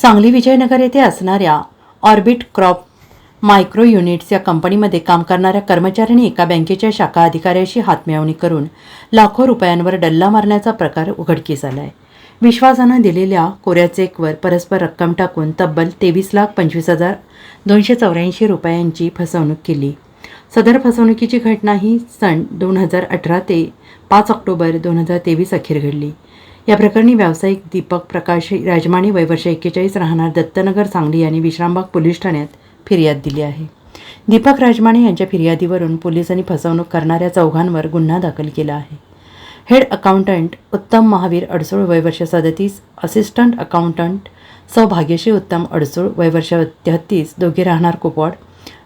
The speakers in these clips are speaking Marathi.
सांगली विजयनगर येथे असणाऱ्या ऑर्बिट क्रॉप मायक्रो युनिट्स या कंपनीमध्ये काम करणाऱ्या कर्मचाऱ्यांनी एका बँकेच्या शाखा अधिकाऱ्याशी हातमिळवणी करून लाखो रुपयांवर डल्ला मारण्याचा प्रकार उघडकीस आला आहे विश्वासानं दिलेल्या कोऱ्या चेकवर परस्पर रक्कम टाकून तब्बल तेवीस लाख पंचवीस हजार दोनशे चौऱ्याऐंशी रुपयांची फसवणूक केली. सदर फसवणुकीची घटना ही सन दोन हजार अठरा ते पाच ऑक्टोबर दोन हजार तेवीस अखेर घडली. या प्रकरणी व्यावसायिक दीपक प्रकाश राजमाणी वयवर्ष एक्केचाळीस राहणार. दत्तनगर सांगली यांनी विश्रामबाग पोलीस ठाण्यात फिर्याद दिली आहे. दीपक राजमाणे यांच्या फिर्यादीवरून पोलिसांनी फसवणूक करणाऱ्या चौघांवर गुन्हा दाखल केला आहे. हेड अकाउंटंट उत्तम महावीर अडसूळ वयवर्ष सदतीस. असिस्टंट अकाउंटंट सौ भाग्यश्री उत्तम अडसूळ वयवर्ष तेहत्तीस दोघे राहणार कुपवाड.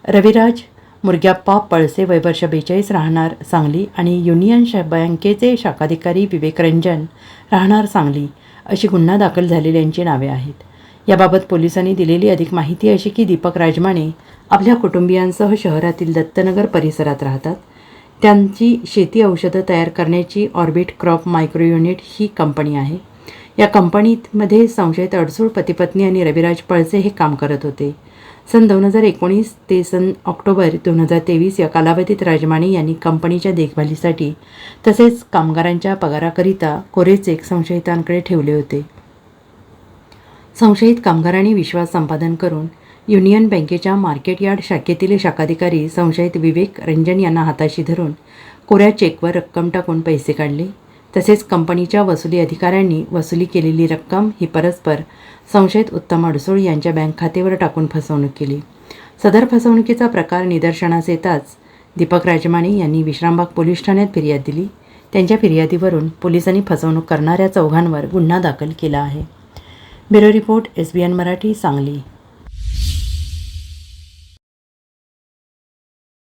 रविराज मुरग्याप्पा पळसे वयवर्ष बेचाळीस राहणार सांगली आणि युनियन श बँकेचे शाखाधिकारी विवेक रंजन राहणार सांगली अशी गुन्हा दाखल झालेल्यांची नावे आहेत. याबाबत पोलिसांनी दिलेली अधिक माहिती अशी की दीपक राजमाने आपल्या कुटुंबियांसह शहरातील दत्तनगर परिसरात राहतात. त्यांची शेती औषधं तयार करण्याची ऑर्बिट क्रॉप मायक्रो युनिट ही कंपनी आहे. या कंपनीमध्ये संशयित अडसूळ पतीपत्नी आणि रविराज पळसे हे काम करत होते. सन दोन हजार एकोणीस ते सन ऑक्टोबर दोन हजार तेवीस या कालावधीत राजमाने यांनी कंपनीच्या देखभालीसाठी तसेच कामगारांच्या पगाराकरिता कोरेचेक संशयितांकडे ठेवले होते. संशयित कामगारांनी विश्वास संपादन करून युनियन बँकेच्या मार्केट यार्ड शाखेतील शाखाधिकारी संशयित विवेक रंजन यांना हाताशी धरून कोऱ्या चेकवर रक्कम टाकून पैसे काढले. तसेच कंपनीच्या वसुली अधिकाऱ्यांनी वसुली केलेली रक्कम ही परस्पर संशयित उत्तम अडसूळ यांच्या बँक खात्यावर टाकून फसवणूक केली. सदर फसवणुकीचा प्रकार निदर्शनास येताच दीपक राजमाने यांनी विश्रामबाग पोलीस ठाण्यात फिर्याद दिली. त्यांच्या फिर्यादीवरून पोलिसांनी फसवणूक करणाऱ्या चौघांवर गुन्हा दाखल केला आहे. Bureau report S B N Marathi Sangli.